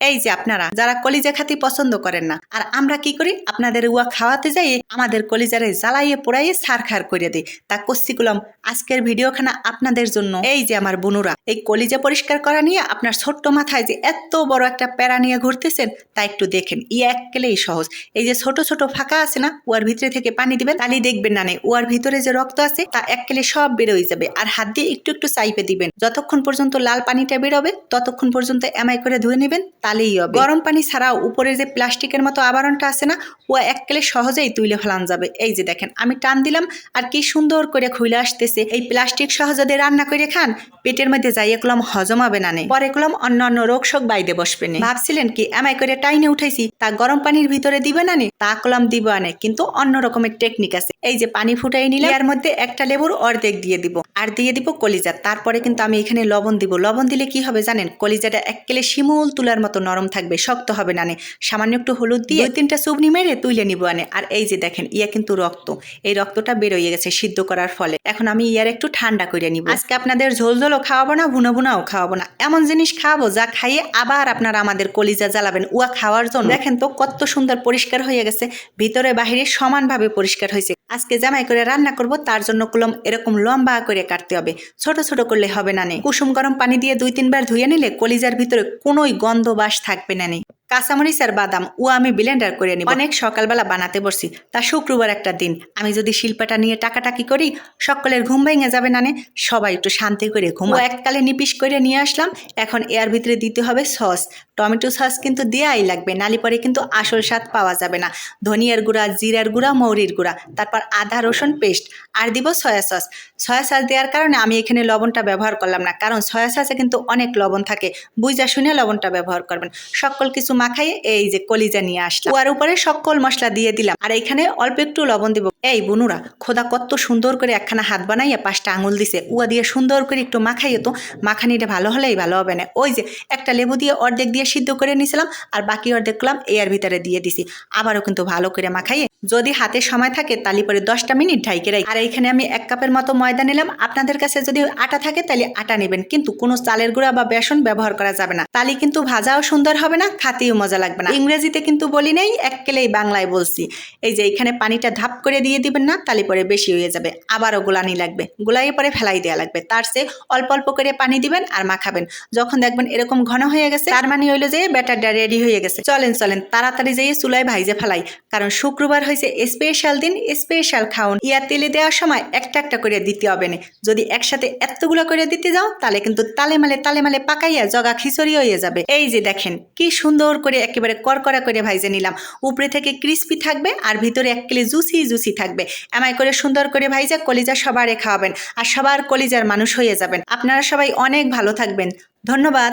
এই যে আপনারা, যারা কলিজা খাতি পছন্দ করেন না, আর আমরা কি করি? আপনাদের উয়া খাওয়াতে যাই, আমাদের কলিজারে জ্বালাইয়ে পোড়াইয়ে সার খার করে দিই। তা কস্তিকুলম আজকের ভিডিওখানা আপনাদের জন্য। এই যে আমার বুনুরা, এই কলিজা পরিষ্কার করা নিয়ে আপনার ছোট্ট মাথায় যে এত বড় একটা প্যারা নিয়ে ঘুরতেছেন, তা একটু দেখেন। ই এককেলেই সহজ। এই যে ছোট ছোট ফাঁকা আছে না, উয়ার ভিতরে থেকে পানি দিবেন তাহলেই দেখবেন না নেই উয়ার ভিতরে যে রক্ত আছে, তা এককেলে সব বেরোয় যাবে। আর হাত দিয়ে একটু একটু চাইপে দিবেন। যতক্ষণ পর্যন্ত লাল পানিটা বেরোবে, ততক্ষণ পর্যন্ত এমআই করে ধুয়ে নেবেন তাহলেই হবে। গরম পানি ছাড়াও উপরে যে প্লাস্টিকের মতো আবরণটা আছে না, ও এককেলে সহজেই তুলে ফেলান যাবে। এই যে দেখেন, আমি টান দিলাম আর কি সুন্দর করে খুলে আসতেছে। এই প্লাস্টিক সহ যদি রান্না করে খান, পেটের মধ্যে যাই একলম হজম হবে না নে। পরে কলম অন্য অন্য রোগ শোক বাইদে বসবে না। ভাবছিলেন কি এমআই করে টাইনে উঠাইছি, তা গরম পানির ভিতরে দিবে নে তা কলম দিবে আনে, কিন্তু অন্য রকমের টেকনিক আছে। এই যে পানি ফুটাই নিলে এর মধ্যে একটা লেবুর অর্ধেক দিয়ে দিব। আর দিয়ে দিব কলিজা। তারপরে কিন্তু আমি এখানে লবণ দিব। লবণ দিলে কি হবে জানেন? কলিজাটা এককেলে শিমুল তুলার মতো নরম থাকবে শক্ত হবে নানে সামান্য একটু হলুদ দিয়ে দুই তিনটা চুবনি মেরে তুলে নিব আনে। আর এই যে দেখেন ইয়া কিন্তু রক্ত। এই রক্তটা বেরোয় গেছে সিদ্ধ করার ফলে। এখন আমি ইয়ার একটু ঠান্ডা করে নিব। আজকে আপনাদের ঝোল ঝোলও খাওয়াবো না ভুনো ভুনাও খাওয়াবো না। এমন জিনিস খাওয়াবো যা খাইয়ে আবার আপনারা আমাদের কলিজা জ্বালাবেন উয়া খাওয়ার জন্য। দেখেন তো কত সুন্দর পরিষ্কার হয়ে গেছে। ভিতরে বাহিরে সমানভাবে পরিষ্কার হয়েছে। আজকে জামাই করে রান্না করব, তার জন্য কলম এরকম লম্বা করে কাটতে হবে। ছোট ছোট করলে হবে না নে। কুসুম গরম পানি দিয়ে দুই তিনবার ধুয়ে নিলে কলিজার ভিতরে কোনোই গন্ধ বাস থাকবে না নেই কাঁচামরিচ আর বাদাম ও আমি ব্লেন্ডার করে নিব। অনেক সকালবেলা বানাতে বসছি তা শুক্রবার একটা দিন। আমি যদি শিল্পাটা নিয়ে টাকাটাকি করি সকলের ঘুম ভেঙে যাবে না নে সবাই একটু শান্তি করে ঘুম এককালে নিপিস করে নিয়ে আসলাম এখন এর ভিতরে দিতে হবে সস। টমেটো সস কিন্তু দেয়াই লাগবে নালি পরে কিন্তু আসল স্বাদ পাওয়া যাবে না। ধনিয়ার গুঁড়া জিরার গুঁড়া মৌরির গুঁড়া তারপর আদা রসুন পেস্ট আর দিব সয়া সস। সয়া সস দেওয়ার কারণে আমি এখানে লবণটা ব্যবহার করলাম না কারণ সয়া সসে কিন্তু অনেক লবণ থাকে। বুঝা শুনে লবণটা ব্যবহার করবেন। সকল কিছু মাখাইয়ে এই যে কলিজা নিয়ে আসলাম। ওয়ার উপরে সকল মশলা দিয়ে দিলাম। আর এখানে অল্প একটু লবণ দিব। এই বনুরা, খোদা কত সুন্দর করে একখানা হাত বানাইয়া পাঁচটা আঙুল দিছে। উয়া দিয়ে সুন্দর করে একটু মাখাইয়ে তো। মাখানিটা ভালো হলেই ভালো হবে না। ওই যে, একটা লেবু দিয়ে অর্ধেক দিয়ে সিদ্ধ করে নিয়েছিলাম আর বাকি অর্ধেক কলাম এর ভিতরে দিয়ে দিছি। আবারও কিন্তু ভালো করে মাখাইয়ে, যদি হাতে সময় থাকে তালি পরে দশটা মিনিট ঢাইকে রাখি। আর এইখানে আমি এক কাপের মতো ময়দা নিলাম। আপনাদের কাছে যদি আটা থাকে তাহলে আটা নেবেন, কিন্তু কোনো চালের গুঁড়া বা বেসন ব্যবহার করা যাবে না। তালি কিন্তু ভাজাও সুন্দর হবে না, খাতেও মজা লাগবে না। ইংরেজিতে কিন্তু বলি নেই এককেলেই বাংলায় বলছি। এই যে এখানে পানিটা ধাপ করে দিয়ে দিবেন না, তাহলে পরে বেশি হয়ে যাবে। আবারও গোলানি লাগবে। গোলাইয়ে পরে ফেলাই দেওয়া লাগবে। তার চেয়ে অল্প অল্প করে পানি দিবেন আর মাখাবেন। যখন দেখবেন এরকম ঘন হয়ে গেছে, তার মানে হইল যে ব্যাটারটা রেডি হয়ে গেছে। চলেন চলেন, তাড়াতাড়ি যেয়ে চুলায় ভাইজে ফেলাই। কারণ শুক্রবার হয়েছে স্পেশাল দিন স্পেশাল খাওন। ইয়া তেলে দেওয়ার সময় একটা একটা করে দিতে হবে না। যদি একসাথে এতগুলো করে দিতে যাও, তাহলে কিন্তু তালে মালে তালে মালে পাকাইয়া জগা খিচুড়ি হয়ে যাবে। এই যে দেখেন, কি সুন্দর করে একেবারে করকরা করে ভাইজে নিলাম। উপরে থেকে ক্রিস্পি থাকবে আর ভিতরে এক কিলো জুসি জুসি থাকবে। এমাই করে সুন্দর করে ভাইজা কলিজা সবারে খাওয়াবেন আর সবার কলিজার মানুষ হয়ে যাবেন। আপনারা সবাই অনেক ভালো থাকবেন। ধন্যবাদ।